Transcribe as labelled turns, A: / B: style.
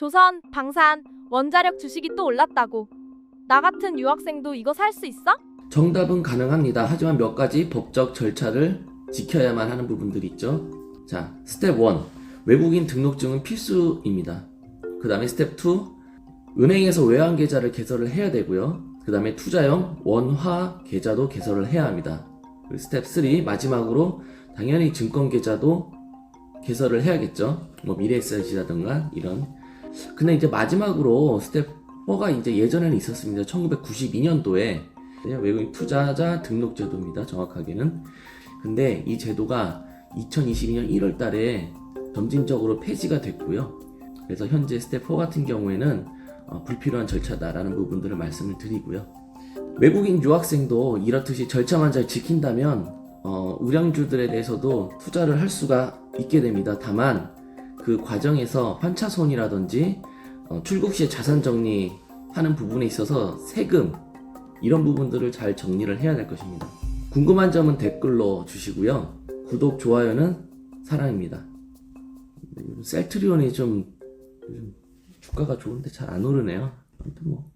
A: 조선, 방산, 원자력 주식이 또 올랐다고. 나 같은 유학생도 이거 살 수 있어?
B: 정답은 가능합니다. 하지만 몇 가지 법적 절차를 지켜야만 하는 부분들이 있죠. 자, 스텝 1. 외국인 등록증은 필수입니다. 그 다음에 스텝 2. 은행에서 외환 계좌를 개설을 해야 되고요. 그 다음에 투자형 원화 계좌도 개설을 해야 합니다. 스텝 3. 마지막으로 당연히 증권 계좌도 개설을 해야겠죠. 뭐 미래에셋이라든가 이런. 근데 이제 마지막으로 스텝 4가 이제 예전에는 있었습니다. 1992년도에 외국인 투자자 등록 제도입니다. 정확하게는. 근데 이 제도가 2022년 1월 달에 점진적으로 폐지가 됐고요. 그래서 현재 4 같은 경우에는 어, 불필요한 절차다라는 부분들을 말씀을 드리고요. 외국인 유학생도 이렇듯이 절차만 잘 지킨다면 어, 우량주들에 대해서도 투자를 할 수가 있게 됩니다. 다만 그 과정에서 환차손이라든지 어, 출국 시에 자산 정리하는 부분에 있어서 세금 이런 부분들을 잘 정리를 해야 될 것입니다. 궁금한 점은 댓글로 주시고요. 구독, 좋아요는 사랑입니다. 셀트리온이 좀 주가가 좋은데 잘 안 오르네요. 아무튼 뭐